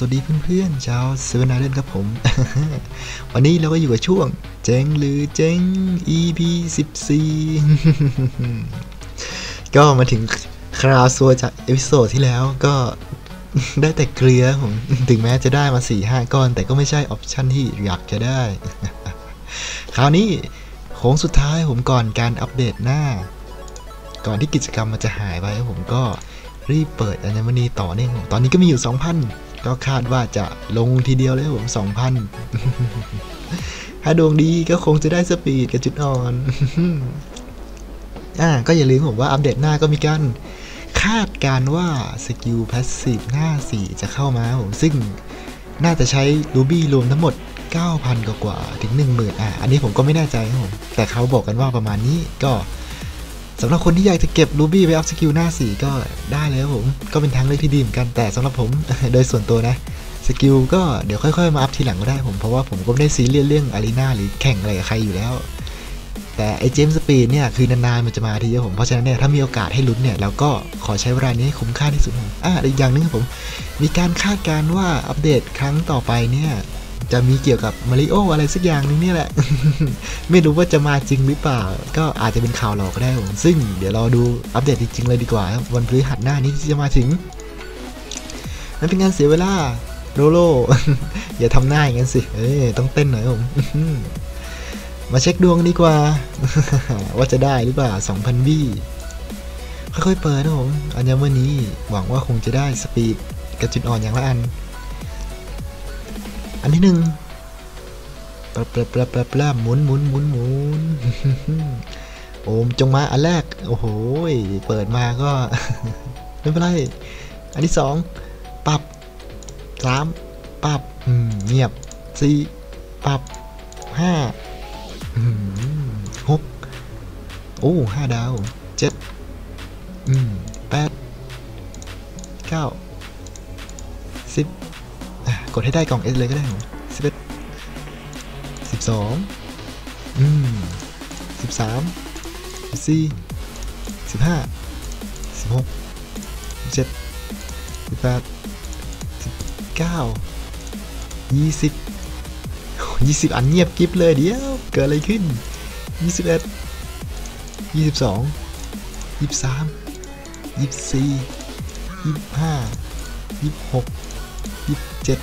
สวัสดีเพื่อนๆชาวเซเว่นไอเดนครับผม วันนี้เราก็อยู่กับช่วง เจ๊งหรือเจ๊ง EP 14 ก็มาถึงคราวซัวจากเอพิโซดที่แล้วก็ได้แต่เกลือผมถึงแม้จะได้มา4 5ก้อน แต่ก็ไม่ใช่ออปชันที่อยากจะได้ คราวนี้โค้งสุดท้ายผมก่อนการอัปเดตหน้า ก่อนที่กิจกรรมมันจะหายไปผมก็รีบเปิดอัญมณีต่อเนื่องตอนนี้ก็มีอยู่ 2,000 ก็คาดว่าจะลงทีเดียวเลยผม2,000ถ้าดวงดีก็คงจะได้สปีดกับจุดอ่อนอ่าก็อย่าลืมผมว่าอัปเดตหน้าก็มีการคาดการว่าสกิลพาสซีฟหน้า 4 จะเข้ามาผมซึ่งน่าจะใช้รูบี้รวมทั้งหมด 9,000 กว่ากว่าถึง 10,000 อะ อันนี้ผมก็ไม่แน่ใจครับผมแต่เขาบอกกันว่าประมาณนี้ก็ สำหรับคนที่อยากจะเก็บรูบี้ไปอัพสกิลหน้า 4 ก็ได้เลยครับผม ก็เป็นทางเลือกที่ดีเหมือนกันแต่สำหรับผมโดยส่วนตัวนะสกิลก็เดี๋ยวค่อยๆมาอัพทีหลังก็ได้ผมเพราะว่าผมก็ไม่ได้ซีเรียสเรื่องอารีนาหรือแข่งอะไรกับใครอยู่แล้ว แต่ไอเจมส์สปีดเนี่ยคือนานๆมันจะมาทีครับผมเพราะฉะนั้นเนี่ยถ้ามีโอกาสให้ลุ้นเนี่ยเราก็ขอใช้เวลานี้ให้คุ้มค่าที่สุดผมอ่าอีกอย่างหนึงครับผม มีการคาดการณ์ว่าอัปเดตครั้งต่อไปเนี่ย จะมีเกี่ยวกับมาริโออะไรสักอย่างนึงเนี่ยแหละ ไม่รู้ว่าจะมาจริงหรือเปล่า ก็อาจจะเป็นข่าวหลอกก็ได้ผมซึ่งเดี๋ยวรอดูอัปเดตจริงๆเลยดีกว่า วันพฤหัสหน้านี้ที่จะมาถึงนั่นเป็นงานเสียเวลาโลโลอย่าทำหน้าอย่างนั้นสิ เอ้ยต้องเต้นหน่อยผมมาเช็คดวงดีกว่า ว่าจะได้หรือเปล่า 2,000บี้ค่อยๆเปิดนะผมอันยามวันนี้หวังว่าคงจะได้สปีดกับจุดอ่อนอย่างละอัน อันที่หนึ่งปลาปลาปลาปลาปลาหมุนหมุนหมุนหมุนโอมจงมาอันแรก โอ้โหเปิดมาก็ ไม่เป็นไร อันที่สองปรับสามปรับเงียบสี่ปรับห้าหกโอ้ห้าดาวเจ็ดอืมแปดเก้าสิบ ดให้ได้กล่องเอสเลยก็ได้ผมสิบเอ็ดสิบสองอืมสิบสามสิบสี่สิบห้าสิบหกสิบเจ็ดสิบแปดสิบเก้ายี่สิบยี่สิบอันเงียบกริบเลยเดี๋ยวเกิดอะไรขึ้นยี่สิบเอ็ดยี่สิบสองยี่สิบสามยี่สิบสี่ยี่สิบห้ายี่สิบหกยี่สิบเจ็ด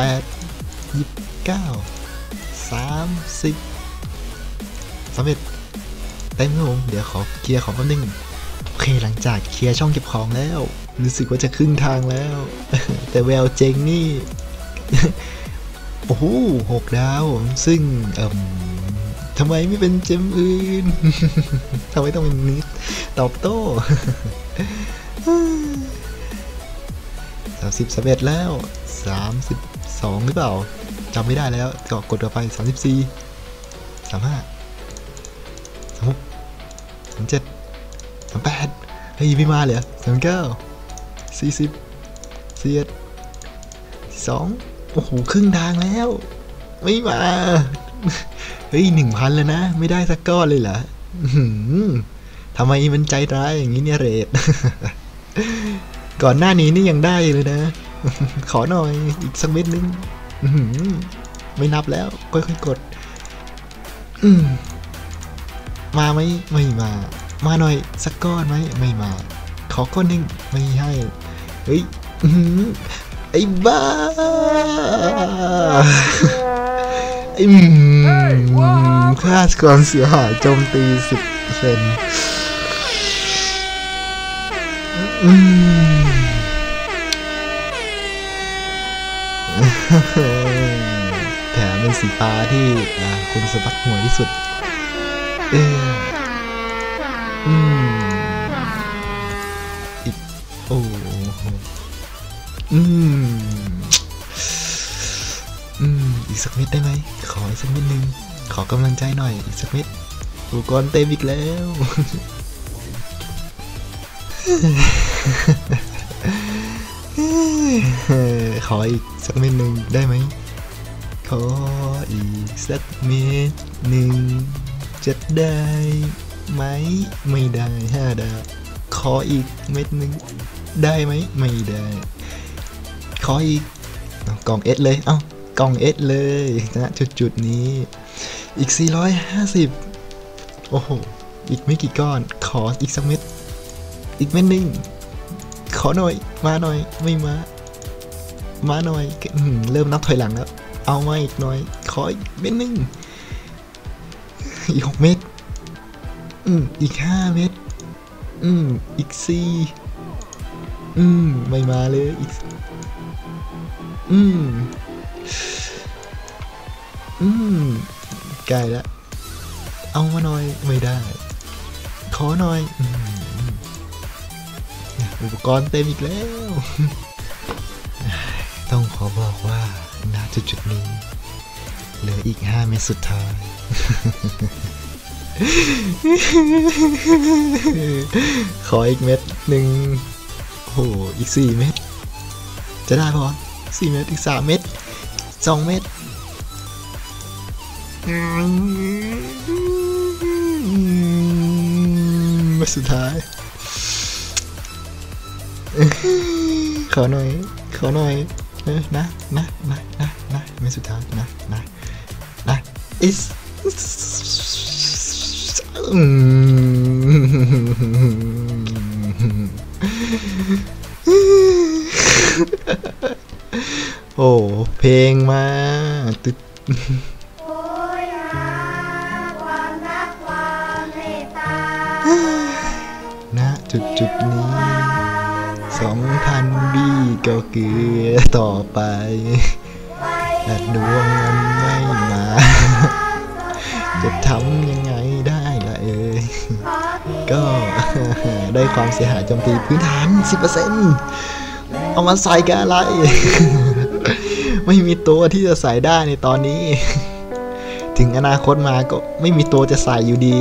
แปดยี่สิบเก้าสามสิบสำเร็จเต็มครับผมเดี๋ยวขอเคลียร์ของแป๊บนึงโอเคหลังจากเคลียร์ช่องเก็บของแล้ว รู้สึกว่าจะครึ่งทางแล้ว แต่แววเจงนี่ โอ้โหหกดาวผมซึ่งเอ่มทำไมไม่เป็นเจมอื่นทำไมต้องเป็นนิดตอบโต้สามสิบสเอ็ดแล้วสามสิบ สองหรือเปล่าจำไม่ได้แล้วก็กดต่อไปสามสิบสี่สามห้าสามหกสามเจ็ดสามแปดเฮ้ยไม่มาเลยสามเก้าสี่สิบสี่เอ็ดสองโอ้โห ครึ่งทางแล้ว ไม่มา เฮ้ยหนึ่งพันแล้วนะ ไม่ได้สักก้อนเลยเหรอทำไมมันใจร้ายอย่างนี้เนี่ยเรดก่อนหน้านี้นี่ยังได้เลยนะ ขอหน่อย อีกสักเม็ดนึงไม่นับแล้ว ค่อยๆกดมมาไหมไม่มา มาหน่อย สักก้อนไหมไม่มา ขอก้อนหนึ่งไม่ให้เฮ้ยไอ้บ้าไอ้หืมค่าความเสียหายโจมตีสิบเซนอืม แถมเป็นสีฟ้าที่คุณสมบัติหัวที่สุด เอออืมอีกโอ้โหอืมอืมอีกสักเม็ดได้ไหม ขออีกสักเม็ดหนึ่งขอกำลังใจหน่อย อีกสักเม็ดอุปกรณ์เต็มอีกแล้ว ขออีกสักเม็ดหนึ่งได้ไหม ขออีกสักเม็ดหนึ่งจะได้ไหม ไม่ได้ห้าดาว ขออีกเม็ดหนึ่งได้ไหม ไม่ได้ ขออีกกล่องเอสเลย เอ้ากล่องเอสเลยนะจุดจุดนี้ อีก 450 โอ้โห อีกไม่กี่ก้อน ขออีกสักเม็ด อีกเม็ดหนึ่งขอหน่อย มาหน่อย ไม่มา มาหน่อยอเริ่มนับถอยหลังแล้ว เอามาอีกหน่อย ขออีกเม็ดหนึ่งอีกหกเม็ดอืมอีกห้าเม็ดอืมอีกสี่อืมไม่มาเลยอีกอืมอืมใกล้แล้วเอามาหน่อยไม่ได้ ขอหน่อยอืมอุปกรณ์เต็มอีกแล้ว ต้องขอบอกว่าณจุดจุดนี้เหลืออีกห้าเม็ดสุดท้าย ขออีกเม็ดหนึ่งโอ้โหอีกสี่เม็ดจะได้ปะวะสี่เม็ดอีกสามเม็ดสองเม็ดเม็ดสุดท้าย ขอหน่อย ขอหน่อย ออนะนะนะนะนะเม็ดสุดท้ายนะนะนะ is อืมโอ้เพลงมาตึ๊ดโอ้ยหาความรักความเมตตาณจุดจุดๆนี้สองพันบี ก็เกลือต่อไปแต่ดวงมันไม่มา จะทำยังไงได้ล่ะเอ่ยก็ได้ความเสียหายโจมตีพื้นฐาน 10%เอามาใส่กันอะไร ไม่มีตัวที่จะใส่ได้ในตอนนี้ ถึงอนาคตมาก็ไม่มีตัวจะใส่อยู่ดี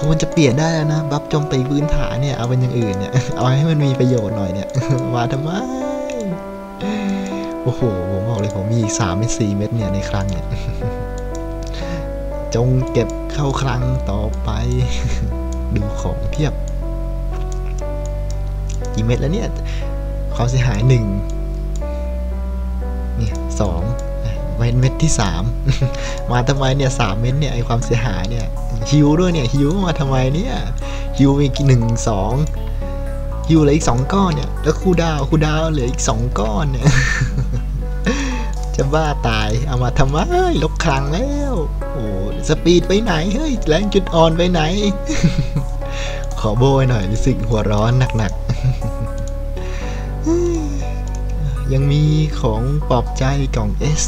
ควรจะเปลี่ยนได้แล้วนะบัฟโจมตีพื้นฐานเนี่ยเอาเป็นอย่างอื่นเนี่ยเอาให้มันมีประโยชน์หน่อยเนี่ยมาทำไมโอ้โหผมบอกเลยผมมีอีกสามเม็ดสี่เม็ดเนี่ยในครั้งเนี่ยจงเก็บเข้าคลังต่อไป ดูของเพียบกี่เม็ดแล้วเนี่ยความเสียหายหนึ่งเนี่ยสองเม็ดเม็ดที่สามมาทำไมเนี่ยสามเม็ดเนี่ยไอความเสียหายเนี่ย ฮิวด้วยเนี่ยฮิวมาทำไมเนี่ยฮิวอีกหนึ่งสองฮิวเหลืออีกสองก้อนเนี่ย แล้วคูดาวคูดาวเหลืออีกสองก้อนเนี่ยจะบ้าตายเอามาทำไมลบคลังแล้วโอ้สปีดไปไหนเฮ้ยแรงจุดอ่อนไปไหน ขอโบยหน่อยรู้สึกหัวร้อนหนักๆยังมีของปลอบใจกล่อง S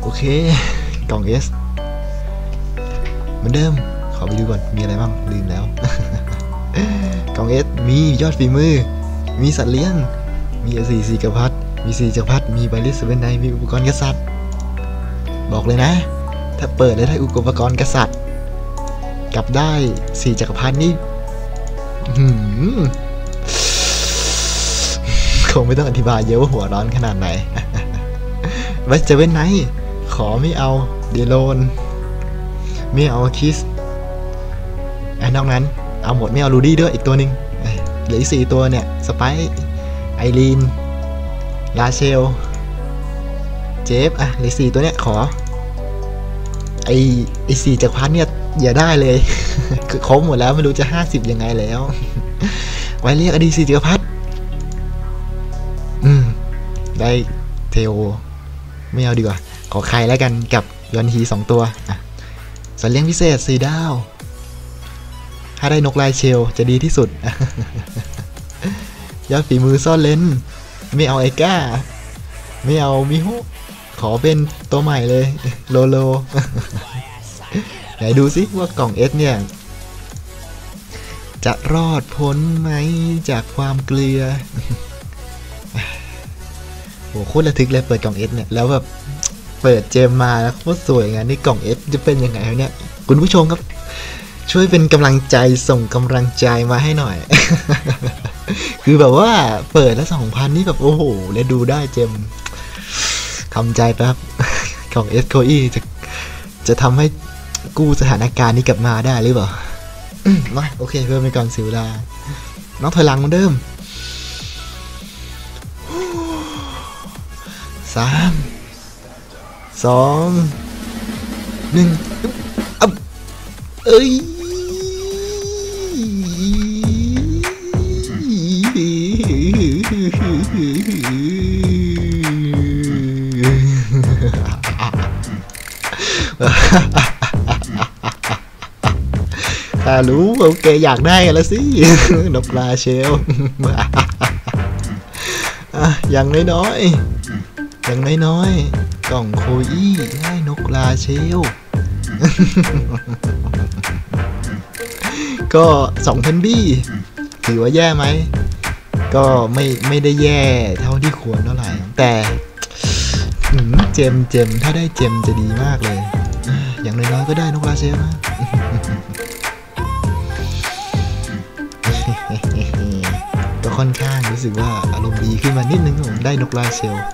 โอเค กล่อง S เห มือนเดิม ขอไปดูก่อน มีอะไรบ้าง ลืมแล้วกล่อง S มียอดฝีมือ มีสัตว์เลี้ยง มีสีสีกระพัดมีสีจักรพรรดิมีใบลิสเวนไนมีอุปกรณ์กษัตริย์ บอกเลยนะ ถ้าเปิดแล้วได้อุปกรณ์กษัตริย์ กลับได้สีจักรพรรดินี่อื้อหือคงไม่ต้องอธิบายเยอะว่าหัวร้อนขนาดไหนไว้จะเว้นไหนขอไม่เอาเดโลน ไม่เอาคิสไอ้นอกนั้น เอาหมดไม่เอาลูดี้ด้วยอีกตัวหนึ่งเหลืออีกสี่ตัวเนี่ย สไปซ์ไอรีน ลาเชล เจฟ อะเหลือสี่ตัวเนี้ยขอ ไอไอสี่จากรพันเนี่ยอย่าได้เลย คือครบหมดแล้วไม่รู้จะห้าสิบยังไงแล้ว ไว้เรียกอดีสี่จักรพัดอืม ได้เทโอ ไม่เอาดีกว่า ขอใครแล้วกันกับยอนฮีสองตัว อะ สัตว์เลี้ยงพิเศษสีดาว ถ้าได้นกลายเชลจะดีที่สุด ยอดฝีมือซ่อนเลนไม่เอาไอก้า ไม่เอามิโฮขอเป็นตัวใหม่เลย โลโล ไหนดูสิว่ากล่องเอสเนี่ย จะรอดพ้นไหมจากความเกลือโหโคตรระทึกเลยเปิดกล่องเอสเนี่ย แล้วแบบ เปิดเจมมาแล้วโคตรสวยงานนี่กล่องเอฟจะเป็นยังไงเนี่ย คุณผู้ชมครับ ช่วยเป็นกำลังใจส่งกำลังใจมาให้หน่อย คือแบบว่าเปิดแล้วสองพันนี่แบบโอ้โห และดูได้เจมทำใจแป๊บกล่องเอสโคอจะจะทำให้กู้สถานการณ์นี้กลับมาได้หรือเปล่ามาโอเคเพื่อนไปก่อนสิวลาน้องถอยหลังเหมือนเดิมสาม สองหนึ่งอ๊บเอ้ยข้ารู้ว่าแกอยากได้กันแล้วสินกปลาเชลอะอย่างน้อยๆอย่างน้อยๆ กล่องโคอี้ได้นกปลาเชล ก็สองพันบี้ถือว่าแย่ไหม ก็ไม่ไม่ได้แย่เท่าที่ควรเท่าไหร่ แต่หืมเจมเจมถ้าได้เจมจะดีมากเลยอะอย่างน้อยๆก็ได้นกปลาเชลนะก็ค่อนข้างรู้สึกว่าอารมณ์ดีขึ้นมานิดนึงครับผมได้นกลาเชลอะ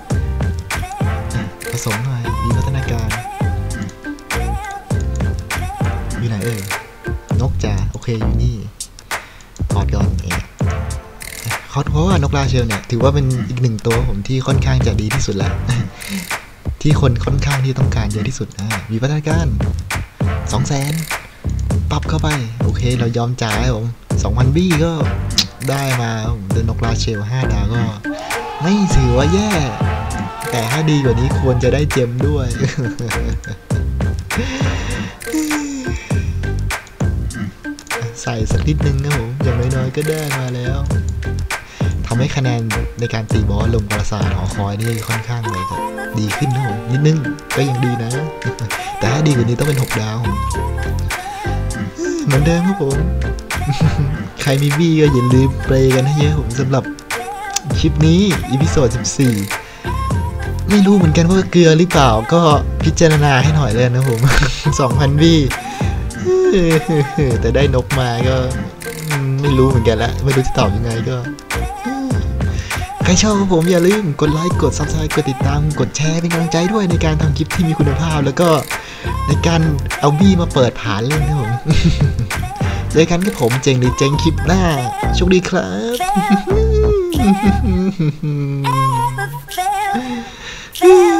ผสมหน่อยมีพัฒนาการ อยู่ไหนเอ่ยนกจ๋าโอเคอยู่นี่ถอดก่อนเอะเขาเพราะว่านกลาเชลเนี่ยถือว่าเป็นอีกหนึ่งตัวผมที่ค่อนข้างจะดีที่สุดแล้ว ที่คนค่อนข้างที่ต้องการเยอะที่สุดอะมีพัฒนาการสองแสนปรับเข้าไป โอเค เรายอมจ่ายผมสองพันบี้ก็ได้มาเดินนกลาเชลห้าดาวก็ ไม่ถือว่าแย่ แต่ถ้าดีกว่านี้ควรจะได้เจมด้วย ใส่สักนิดนึงนะผมอย่างน้อยๆก็ได้มาแล้วทำให้คะแนนในการตีบอสลงปราสาทหอคอยนี่ค่อนข้างเลยจะดีขึ้นนะผมนิดนึงก็ยังดีนะ แต่ถ้าดีกว่านี้ต้องเป็น 6 ดาว เหมือนเดิมครับผม ใครมีบี้ก็อย่าลืมเปรย์กันให้เยอะผมสำหรับคลิปนี้อีพิโซด14 ไม่รู้เหมือนกันว่าเกลือหรือเปล่าก็พิจารณาให้หน่อยเลยนะผม2,000บี้แต่ได้นกมาก็ไม่รู้เหมือนกันละไม่รู้จะตอบยังไงก็ ใครชอบผมอย่าลืมกดไลค์กด subscribe กดติดตามกดแชร์เป็นกำลังใจด้วยในการทำคลิปที่มีคุณภาพ แล้วก็ในการเอาบี้มาเปิดผานเล่นนะผมเจอกันกับผมเจงหรือเจงคลิปหน้าโชคดีครับ Woo!